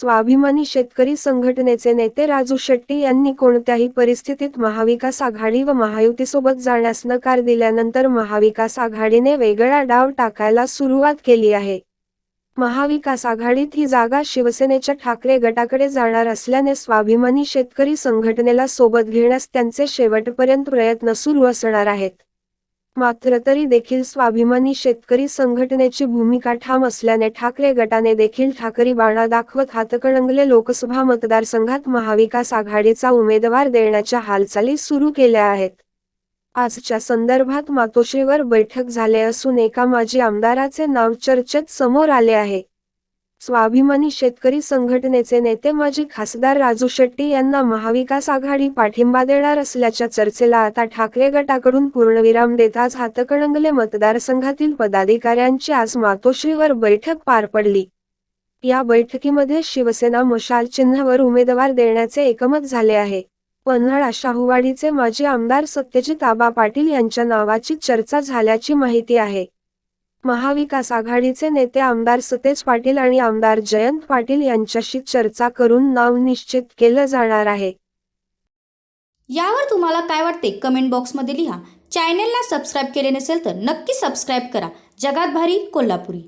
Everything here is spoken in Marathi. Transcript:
स्वाभिमानी शेतकरी संघटनेचे नेते राजू शेट्टी यांनी कोणत्याही परिस्थितीत महाविकास आघाडी व महायुतीसोबत जाण्यास नकार दिल्यानंतर महाविकास आघाडीने वेगळा डाव टाकायला सुरुवात केली आहे. महाविकास आघाडीत ही जागा शिवसेनेच्या ठाकरे गटाकडे जाणार असल्याने स्वाभिमानी शेतकरी संघटनेला सोबत घेण्यास त्यांचे शेवटपर्यंत प्रयत्न सुरू असणार आहेत. मात्र तरी देखील स्वाभिमानी शेतकरी संघटनेची भूमिका ठाम असल्याने ठाकरे गटाने देखील ठाकरी बाणा दाखवत हातकणंगले लोकसभा मतदारसंघात महाविकास आघाडीचा उमेदवार देण्याच्या हालचाली सुरू केल्या आहेत. आजच्या संदर्भात मातोश्रीवर बैठक झाले असून एका माजी आमदाराचे नाव चर्चेत समोर आले आहे. स्वाभिमानी शेतकरी संघटनेचे नेते माजी खासदार राजू शेट्टी यांना महाविकास आघाडी पाठिंबा देणार असल्याच्या चर्चेला आता ठाकरे गटाकडून पूर्णविराम देताच हातकणंगले मतदारसंघातील पदाधिकाऱ्यांची आज मातोश्रीवर बैठक पार पडली. या बैठकीमध्ये शिवसेना मशाल चिन्हावर उमेदवार देण्याचे एकमत झाले आहे. पन्हाळा शाहूवाडीचे माजी आमदार सत्यजित आबा पाटील यांच्या नावाची चर्चा झाल्याची माहिती आहे. महाविकास आघाडीचे नेते आमदार सतेज पाटील आणि आमदार जयंत पाटील यांच्याशी चर्चा करून नाव निश्चित केलं जाणार आहे. यावर तुम्हाला काय वाटते कमेंट बॉक्समध्ये लिहा. चॅनेलला सबस्क्राईब केले नसेल तर नक्की सबस्क्राईब करा. जगात भारी कोल्हापुरी.